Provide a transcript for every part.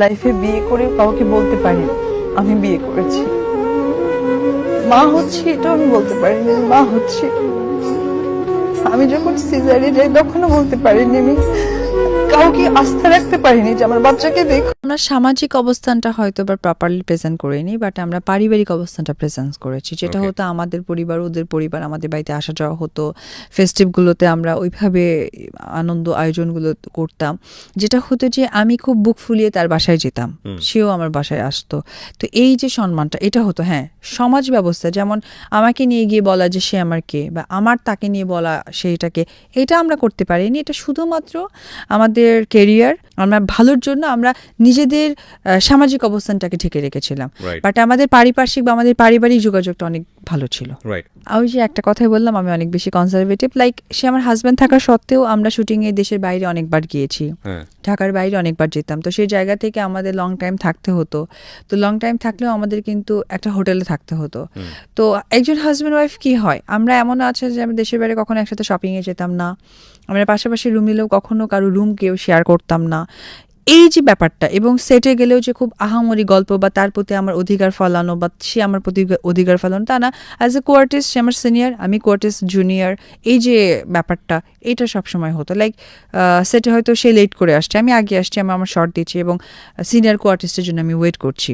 লাইফে বিয়ে করে কাউকে বলতে পারি আমি বিয়ে করেছি। মা হচ্ছে এটাও আমি বলতে পারিনি মা হচ্ছে। আমি যখন সিজারি যাই তখনও বলতে পারিনি আমি। কাউকে আস্থা রাখতে পারিনি যে আমার বাচ্চাকে দেখ আমরা সামাজিক অবস্থানটা হয়তো বা প্রপারলি প্রেজেন্ট করিনি বাট আমরা পারিবারিক অবস্থানটা প্রেজেন্ট করেছি। যেটা হতো আমাদের পরিবার ওদের পরিবার আমাদের বাড়িতে আসা যাওয়া হতো। ফেস্টিভগুলোতে আমরা ওইভাবে আনন্দ আয়োজনগুলো করতাম। যেটা হতো যে আমি খুব বুক ফুলিয়ে তার বাসায় যেতাম। সেও আমার বাসায় আসতো। তো এই যে সম্মানটা এটা হতো হ্যাঁ সমাজ ব্যবস্থা যেমন আমাকে নিয়ে গিয়ে বলা যে সে আমার কে বা আমার তাকে নিয়ে বলা সেইটাকে এটা আমরা করতে পারিনি। এটা শুধুমাত্র আমাদের কেরিয়ার আমরা ভালোর জন্য আমরা নিজেদের আহ, সামাজিক অবস্থানটাকে ঠেকে রেখেছিলাম। বাট আমাদের পারিপার্শ্বিক বা আমাদের পারিবারিক যোগাযোগটা অনেক ভালো ছিল। ওই যে একটা কথাই বললাম আমি অনেক বেশি কনজারভেটিভ লাইক সে আমার হাজব্যান্ড থাকা সত্ত্বেও আমরা শুটিংয়ে দেশের বাইরে অনেকবার গিয়েছি। হ্যাঁ। ঢাকার বাইরে অনেকবার যেতাম। তো সেই জায়গা থেকে আমাদের লং টাইম থাকতে হতো। তো লং টাইম থাকলেও আমাদের কিন্তু একটা হোটেলে থাকতে হতো। তো একজন হাজব্যান্ড ওয়াইফ কি হয়? আমরা এমন আছে যে আমি দেশের বাইরে কখনো একসাথে শপিংয়ে যেতাম না। আমরা পাশাপাশি রুম নিলেও কখনো কারও রুম কেউ শেয়ার করতাম না। এই যে ব্যাপারটা এবং সেটে গেলেও যে খুব আহামরি গল্প বা তার প্রতি আমার অধিকার ফলানো বা সে আমার প্রতি অধিকার ফলানো তা না। অ্যাজ এ কোয়ার্টিস্ট সে আমার সিনিয়র আমি কোয়ার্টিস্ট জুনিয়র এই যে ব্যাপারটা এটা সবসময় হতো। লাইক সেটে হয়তো সে লেট করে আসছে আমি আগে আসছি আমি আমার শর্ট দিচ্ছি এবং সিনিয়র কোয়ার্টিস্টের জন্য আমি ওয়েট করছি।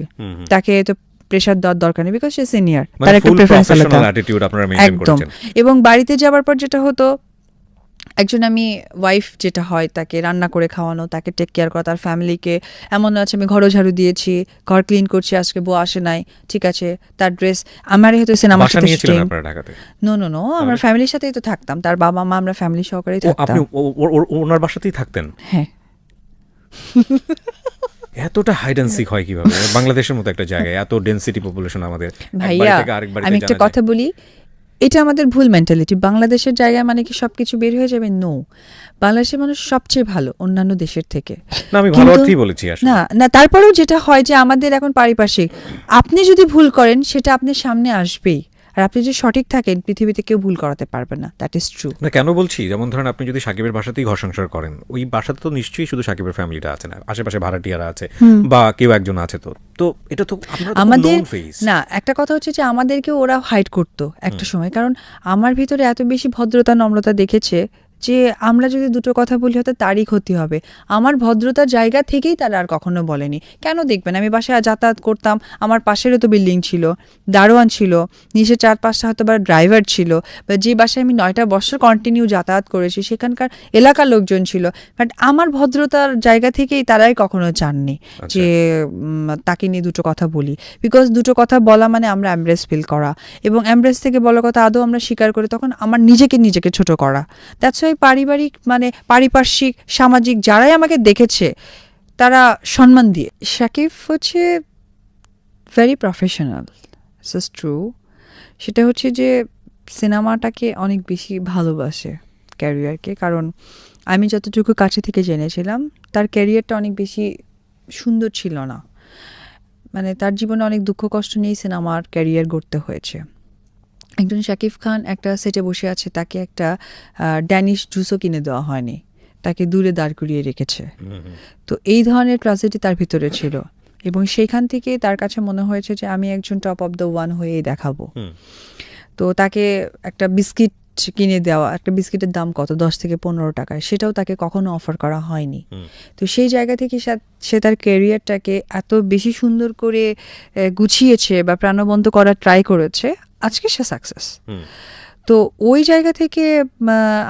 তাকে তো প্রেশার দেওয়ার দরকার নেই বিকজ সে সিনিয়র মানে তার একটা প্রেফারেন্স আলাদা। একদম। এবং বাড়িতে যাওয়ার পর যেটা হতো একজন আমি ওয়াইফ যেটা হয় তাকে রান্না করে খাওয়ানো তাকে টেক কেয়ার করা তার ফ্যামিলিকে এমন আছে আমি ঘরও ঝাড়ু দিয়েছি ঘর ক্লিন করছি আজকে বউ আসে নাই ঠিক আছে তার ড্রেস আমার হয়তো সিনেমার সাথে নো নো নো আমরা ফ্যামিলির সাথেই তো থাকতাম তার বাবা মা আমরা ফ্যামিলি সহকারেই থাকতাম। ওনার বাসাতেই থাকতেন? হ্যাঁ। এতটা হাইড অ্যান্ড সিক হয় কীভাবে? বাংলাদেশের মতো একটা জায়গায় এত ডেনসিটি পপুলেশন আমাদের। ভাইয়া আমি একটা কথা বলি এটা আমাদের ভুল মেন্টালিটি বাংলাদেশের জায়গায় মানে কি সবকিছু বের হয়ে যাবে? নো বাংলাদেশের মানুষ সবচেয়ে ভালো অন্যান্য দেশের থেকে। না আমি ভালো অর্থেই বলেছি না না তারপরেও যেটা হয় যে আমাদের এখন পারিপার্শ্বিক। আপনি যদি ভুল করেন সেটা আপনি সামনে আসবেই। আর আপনি যদি সঠিক থাকেন পৃথিবীতে কেউ ভুল করাতে পারবে না। দ্যাট ইজ ট্রু না কেন বলছি? যেমন ধরেন আপনি যদি সাকিবের বাসাতেই ঘর সংসার করেন ওই বাসাতে তো নিশ্চয়ই শুধু সাকিবের ফ্যামিলিটা আছে না আশেপাশে ভাড়াটিয়ারা আছে বা কেউ একজন আছে তো। তো এটা তো আমাদের না একটা কথা হচ্ছে যে আমাদেরকে ওরা হাইড করতো একটা সময়। কারণ আমার ভিতরে এত বেশি ভদ্রতা নম্রতা দেখেছে যে আমরা যদি দুটো কথা বলি হয়তো তারই ক্ষতি হবে। আমার ভদ্রতার জায়গা থেকেই তারা আর কখনো বলেনি। কেন দেখবেন? আমি বাসায় যাতায়াত করতাম আমার পাশেরও তো বিল্ডিং ছিল দারোয়ান ছিল নিচে চার পাঁচটা হয়তো বা ড্রাইভার ছিল বা যে বাসায় আমি নয়টা বছর কন্টিনিউ যাতায়াত করেছি সেখানকার এলাকার লোকজন ছিল। বাট আমার ভদ্রতার জায়গা থেকেই তারাই কখনো চাননি যে তাকে নিয়ে দুটো কথা বলি। বিকজ দুটো কথা বলা মানে আমরা অ্যাম্ব্রেস ফিল করা। এবং অ্যাম্ব্রেস থেকে বলা কথা আদৌ আমরা স্বীকার করি তখন আমার নিজেকে নিজেকে ছোট করা। দ্যাটস ওয়াই পারিবারিক মানে পারিপার্শ্বিক, সামাজিক যারাই আমাকে দেখেছে, তারা সম্মান দিয়ে। শাকিব হচ্ছে ভেরি প্রফেশনাল ইটস ট্রু সেটা হচ্ছে যে সিনেমাটাকে অনেক বেশি ভালোবাসে ক্যারিয়ারকে, কারণ আমি যতটুকু কাছে থেকে জেনেছিলাম, তার ক্যারিয়ারটা অনেক বেশি সুন্দর ছিল না। মানে তার জীবনে অনেক দুঃখ কষ্ট নিয়েই সিনেমার ক্যারিয়ার গড়তে হয়েছে। একজন শাকিব খান একটা সেটে বসে আছে তাকে একটা ড্যানিশ জুসও কিনে দেওয়া হয়নি। তাকে দূরে দাঁড় করিয়ে রেখেছে। তো এই ধরনের ট্রাজেডি তার ভিতরে ছিল। এবং সেইখান থেকে তার কাছে মনে হয়েছে যে আমি একজন টপ অফ দ্য ওয়ান হয়েই দেখাবো। তো তাকে একটা বিস্কিট কিনে দেওয়া একটা বিস্কিটের দাম কত? দশ থেকে পনেরো টাকায়। সেটাও তাকে কখনো অফার করা হয়নি। তো সেই জায়গা থেকে সে- তার ক্যারিয়ারটাকে এত বেশি সুন্দর করে গুছিয়েছে বা প্রাণবন্ত করার ট্রাই করেছে আজকে সে সাকসেস। তো ওই জায়গা থেকে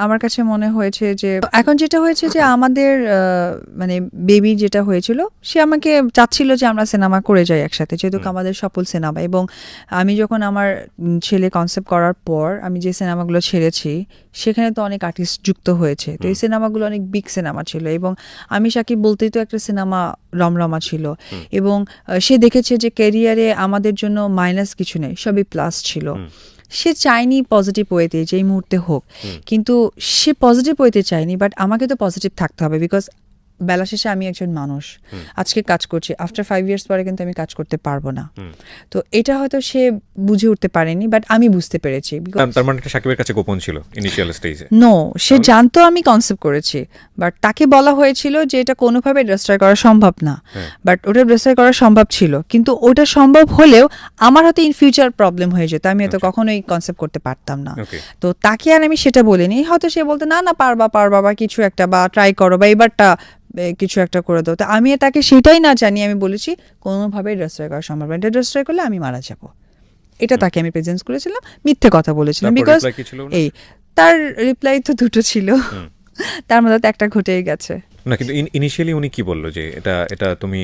আমার কাছে মনে হয়েছে যে এখন যেটা হয়েছে যে আমাদের মানে বেবি যেটা হয়েছিল সে আমাকে চাচ্ছিল যে আমরা সিনেমা করে যাই একসাথে যেহেতু আমাদের সফল সিনেমা এবং আমি যখন আমার ছেলে কনসেপ্ট করার পর আমি যে সিনেমাগুলো ছেড়েছি সেখানে তো অনেক আর্টিস্ট যুক্ত হয়েছে। তো এই সিনেমাগুলো অনেক বিগ সিনেমা ছিল এবং আমি সাকিব বলতেই তো একটা সিনেমা রমরমা ছিল এবং সে দেখেছে যে ক্যারিয়ারে আমাদের জন্য মাইনাস কিছু নেই সবই প্লাস ছিল। সে চায়নি পজিটিভ ওয়েতে যেই মুহূর্তে হোক। কিন্তু সে পজিটিভ ওয়েতে চায়নি বাট আমাকে তো পজিটিভ থাকতে হবে বিকজ বেলা শেষে আমি একজন মানুষ। আজকে কাজ করছি। আফটার ফাইভ ইয়ার্স পরে কিন্তু আমি কাজ করতে পারব না। তো এটা হয়তো সে বুঝে উঠতে পারেনি বাট আমি বুঝতে পেরেছি। তার- মানে সাকিবের কাছে গোপন ছিল ইনিশিয়াল স্টেজে নো সে জানতো আমি কনসেপ্ট করেছি বাট তাকে বলা হয়েছিল যে এটা কোনোভাবে ডিস্ট্রয় করা সম্ভব না। হ্যাঁ। বাট ওটা ডিস্ট্রয় করা সম্ভব ছিল। কিন্তু ওটা সম্ভব হলেও আমার হয়তো ইন ফিউচার প্রবলেম হয়ে যেত। আমি হয়তো কখনোই কনসেপ্ট করতে পারতাম না। তো তাকে আর আমি সেটা বলিনি। হয়তো সে বলতো না না পারবা পারবা বা কিছু একটা বা ট্রাই করো বা এবারটা কিছু একটা করে দাও। তো আমি তাকে সেটাই না জানি আমি বলেছি কোনোভাবে ডিস্ট্রয় করা সম্ভব না এটা ডিস্ট্রয় করলে আমি মারা যাব। এটা তাকে আমি প্রেজেন্স করেছিলাম মিথ্যে কথা বলেছিলাম বিকজ? এই তার রিপ্লাই তো দুটো ছিল। তার মধ্যে তো একটা ঘটেই গেছে। না কিন্তু ইনিশিয়ালি উনি কি বলল যে এটা এটা তুমি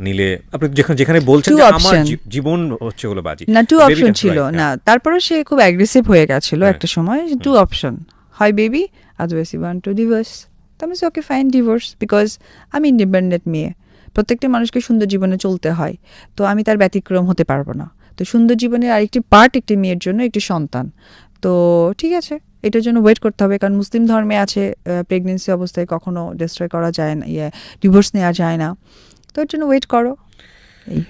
নিলে আপনি যেখানে যেখানে বলছেন যে আমার জীবন হচ্ছে হলো বাজি। না টু অপশন ছিল না হ্যাঁ। তারপরেও সে খুব অ্যাগ্রেসিভ হয়ে গেছিল হ্যাঁ। একটা সময়। টু অপশন হয় baby otherwise you want to divorce তো আমি ওকে ফাইন ডিভোর্স বিকজ আমি ইন্ডিপেন্ডেন্ট মেয়ে। প্রত্যেকটা মানুষকে সুন্দর জীবনে চলতে হয়, তো আমি তার ব্যতিক্রম হতে পারব না। তো সুন্দর জীবনের আরেকটি পার্ট একটি মেয়ের জন্য একটি সন্তান। তো ঠিক আছে, এটার জন্য ওয়েট করতে হবে, কারণ মুসলিম ধর্মে আছে প্রেগনেন্সি অবস্থায় কখনো ডিস্ট্রয় করা যায় না ইয়ে ডিভোর্স নেওয়া যায় না। তো এর জন্য ওয়েট করো। এই।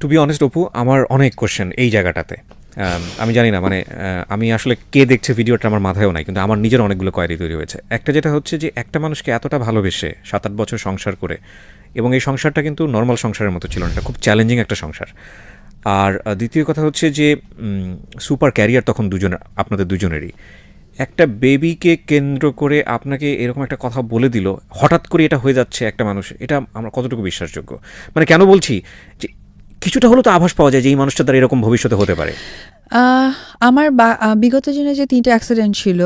টু বি অনেস্ট অপু, আমার অনেক কোশ্চেন এই জায়গাটাতে। আমি জানি না মানে আমি আসলে কে দেখছে ভিডিওটা আমার মাথায়ও নাই, কিন্তু আমার নিজের অনেকগুলো কোয়ারি তৈরি হয়েছে। একটা যেটা হচ্ছে যে, একটা মানুষকে এতটা ভালোবেসে সাত আট বছর সংসার করে, এবং এই সংসারটা কিন্তু নর্মাল সংসারের মতো ছিল না, এটা খুব চ্যালেঞ্জিং একটা সংসার। আর দ্বিতীয় কথা হচ্ছে যে সুপার ক্যারিয়ার তখন দুজনের, আপনাদের দুজনেরই। একটা বেবিকে কেন্দ্র করে আপনাকে এরকম একটা কথা বলে দিল, হঠাৎ করে এটা হয়ে যাচ্ছে একটা মানুষ, এটা আমরা কতটুকু বিশ্বাসযোগ্য? মানে কেন বলছি যে কিছুটা হলো তো আভাস পাওয়া যায় যে এই মানুষটা তার এরকম ভবিষ্যতে হতে পারে। আমার বিগত দিনে যে তিনটা অ্যাক্সিডেন্ট ছিল,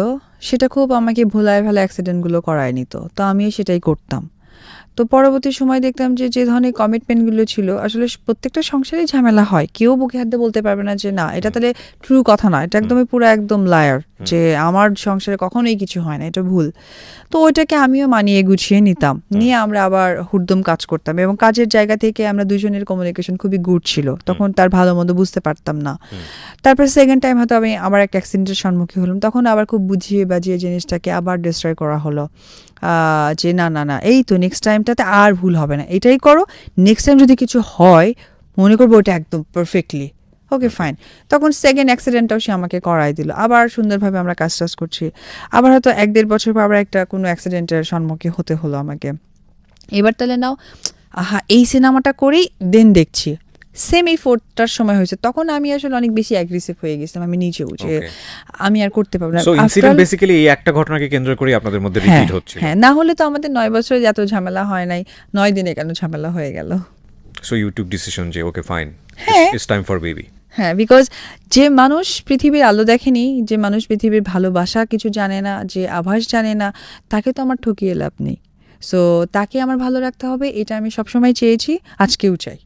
সেটা খুব আমাকে ভোলায় ভালো অ্যাক্সিডেন্টগুলো করায় নিত তো আমিও সেটাই করতাম। তো পরবর্তী সময় দেখতাম যে যে ধরনের কমিটমেন্টগুলো ছিল আসলে প্রত্যেকটা সংসারে ঝামেলা হয়। কেউ বুকে হাতে বলতে পারবে না যে না এটা তাহলে ট্রু কথা না এটা একদমই পুরো একদম লায়ার যে আমার সংসারে কখনোই কিছু হয় না এটা ভুল। তো ওইটাকে আমিও মানিয়ে গুছিয়ে নিতাম। নিয়ে আমরা আবার হুড়দম কাজ করতাম এবং কাজের জায়গা থেকে আমরা দুজনের কমিউনিকেশন খুবই গুড ছিল। তখন তার ভালো মন্দ বুঝতে পারতাম না। তারপর সেকেন্ড টাইম হয়তো আমি আবার একটা অ্যাক্সিডেন্টের সম্মুখীন হলাম। তখন আবার খুব বুঝিয়ে বাজিয়ে জিনিসটাকে আবার ডিস্ট্রয় করা হলো। যে না না না, এই তো নেক্সট টাইমটাতে আর ভুল হবে না। এটাই করো। নেক্সট টাইম যদি কিছু হয়, মনে করব ওটা একদম পারফেক্টলি ওকে ফাইন তখন সেকেন্ড অ্যাক্সিডেন্টটাও সে আমাকে করাই দিল। আবার সুন্দরভাবে আমরা কাজ টাজ করছি। আবার হয়তো এক দেড় বছর পর আবার একটা কোনো অ্যাক্সিডেন্টের সম্মুখীন হতে হলো আমাকে। এবার তাহলে নাও, আহা, এই সিনেমাটা করেই দেন দেখছি। সেম এই ফোর্থটার সময় হয়েছে তখন আমি আসলে অনেক বেশি অ্যাগ্রেসিভ হয়ে গেছিলাম আমি নিজেও যে Okay. আমি আর করতে পারব না। সো ইনসিডেন্ট বেসিক্যালি এই একটা ঘটনাকে কেন্দ্র করে আপনাদের মধ্যে হ্যাঁ রিপিট হচ্ছে হ্যাঁ না হলে তো আমাদের নয় বছরে এত ঝামেলা হয় নাই নয় দিনে কেন ঝামেলা হয়ে গেল? সো ইউটিউব ডিসিশন যে ওকে ফাইন হ্যাঁ। ইটস টাইম ফর বেবি হ্যাঁ বিকজ যে মানুষ পৃথিবীর আলো দেখেনি যে মানুষ পৃথিবীর ভালোবাসা কিছু জানে না যে আভাস জানে না তাকে তো আমার ঠকিয়ে লাভ নেই। সো তাকে আমার ভালো রাখতে হবে এটা আমি সবসময় চেয়েছি আজকেও চাই।